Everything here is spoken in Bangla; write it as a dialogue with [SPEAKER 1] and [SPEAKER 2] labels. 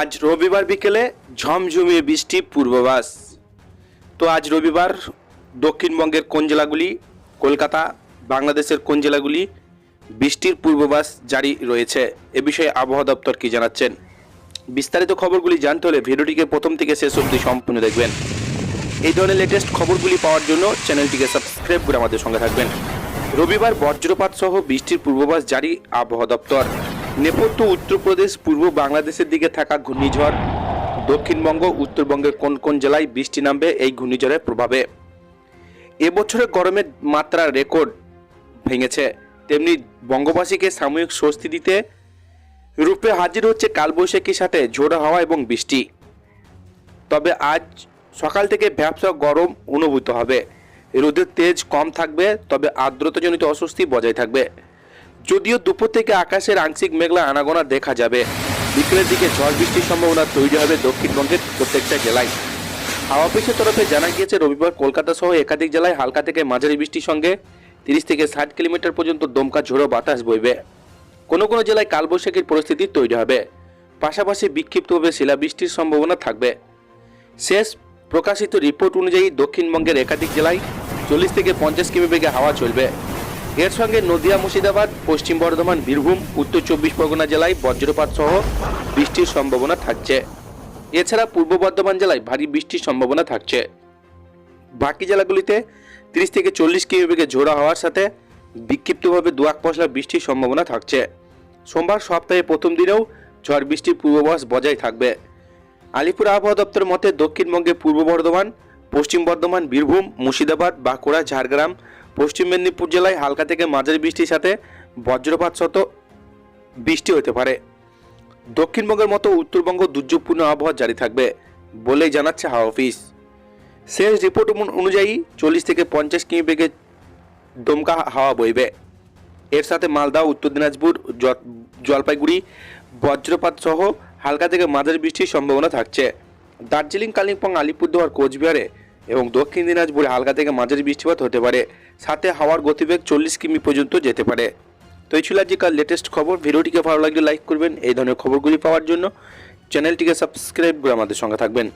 [SPEAKER 1] আজ রবিবার বিকেলে ঝমঝমিয়ে বৃষ্টি পূর্বাভাস। তো আজ রবিবার দক্ষিণবঙ্গের কোন জেলাগুলি, কলকাতা, বাংলাদেশের কোন জেলাগুলি বৃষ্টির পূর্বাভাস জারি রয়েছে? এ বিষয়ে আবহাওয়া দপ্তর কি জানাচ্ছেন? বিস্তারিত খবরগুলি জানতে হলে ভিডিওটিকে প্রথম থেকে শেষ অবধি সম্পূর্ণ দেখবেন। এই ধরনের লেটেস্ট খবরগুলি পাওয়ার জন্য চ্যানেলটিকে সাবস্ক্রাইব করে আমাদের সঙ্গে থাকবেন। রবিবার বজ্রপাত সহ বৃষ্টির পূর্বাভাস জারি আবহাওয়া দপ্তর। নেপথ্য উত্তরপ্রদেশ, পূর্ব বাংলাদেশের দিকে থাকা ঘূর্ণিঝড়। দক্ষিণবঙ্গ, উত্তরবঙ্গের কোন কোন জেলায় বৃষ্টি নামবে এই ঘূর্ণিঝড়ের প্রভাবে? এবছরে গরমের মাত্রা রেকর্ড ভেঙেছে। তেমনি বঙ্গবাসীকে সাময়িক স্বস্তি দিতে রূপে হাজির হচ্ছে কালবৈশাখীর সাথে ঝোড়ো হাওয়া এবং বৃষ্টি। তবে আজ সকাল থেকে ব্যবসা গরম অনুভূত হবে। রোদের তেজ কম থাকবে, তবে আর্দ্রতাজনিত অস্বস্তি বজায় থাকবে। যদিও দুপুর থেকে আকাশের আংশিক মেঘলা আনাগোনা দেখা যাবে। বিকেলের দিকে ঝড় বৃষ্টির সম্ভাবনা তৈরি হবে দক্ষিণবঙ্গের প্রত্যেকটা জেলায়। হাওয়া অফিসের তরফে জানা গিয়েছে, রবিবার কলকাতা সহ একাধিক জেলায় হালকা থেকে মাঝারি বৃষ্টির সঙ্গে তিরিশ থেকে ষাট কিলোমিটার পর্যন্ত দমকা ঝোড়ো বাতাস বইবে। কোনো কোনো জেলায় কালবৈশাখীর পরিস্থিতি তৈরি হবে। পাশাপাশি বিক্ষিপ্তভাবে শিলাবৃষ্টির সম্ভাবনা থাকবে। শেষ প্রকাশিত রিপোর্ট অনুযায়ী দক্ষিণবঙ্গের একাধিক জেলায় চল্লিশ থেকে পঞ্চাশ কিমি বেগে হাওয়া চলবে। এর সঙ্গে নদিয়া, মুর্শিদাবাদ, পশ্চিম বর্ধমান, বীরভূম, উত্তর চব্বিশ পরগনা জেলায় বজ্রপাত সহ বৃষ্টির সম্ভাবনা থাকছে। এছাড়া পূর্ব বর্ধমান জেলায় ভারী বৃষ্টির সম্ভাবনা থাকছে। বাকি জেলাগুলিতে তিরিশ থেকে চল্লিশ বেগে ঝোড়া হওয়ার সাথে বিক্ষিপ্তভাবে দুয়াক পশলা বৃষ্টির সম্ভাবনা থাকছে। সোমবার সপ্তাহে প্রথম দিনেও ঝড় বৃষ্টির পূর্বাভাস বজায় থাকবে। আলিপুর আবহাওয়া দপ্তরের মতে দক্ষিণবঙ্গে পূর্ব বর্ধমান, পশ্চিম বর্ধমান, বীরভূম, মুর্শিদাবাদ, বাঁকুড়া, ঝাড়গ্রাম পশ্চিম মেদিনীপুর জেলায় হালকা থেকে মাঝারি বৃষ্টির সাথে বজ্রপাত শত বৃষ্টি হতে পারে। দক্ষিণবঙ্গের মতো উত্তরবঙ্গ দুর্যোগপূর্ণ আবহাওয়া জারি থাকবে বলেই জানাচ্ছে হাওয়া অফিস। শেষ রিপোর্ট অনুযায়ী চল্লিশ থেকে পঞ্চাশ কিমি বেগে দমকা হাওয়া বইবে। এর সাথে মালদা, উত্তর দিনাজপুর জলপাইগুড়ি বজ্রপাত সহ হালকা থেকে মাঝারি বৃষ্টির সম্ভাবনা থাকছে। দার্জিলিং, কালিম্পং, আলিপুরদুয়ার, কোচবিহারে এবং দক্ষিণ দিনাজপুরে হালকা থেকে মাঝারি বৃষ্টিপাত হতে পারে। সাথে হাওয়ার গতিবেগ চল্লিশ কিমি পর্যন্ত যেতে পারে। তো এই ছিল আজকের লেটেস্ট খবর। ভিডিওটিকে ভালো লাগলে লাইক করবেন। এই ধরনের খবরগুলি পাওয়ার জন্য চ্যানেলটিকে সাবস্ক্রাইব করে আমাদের সঙ্গে থাকবেন।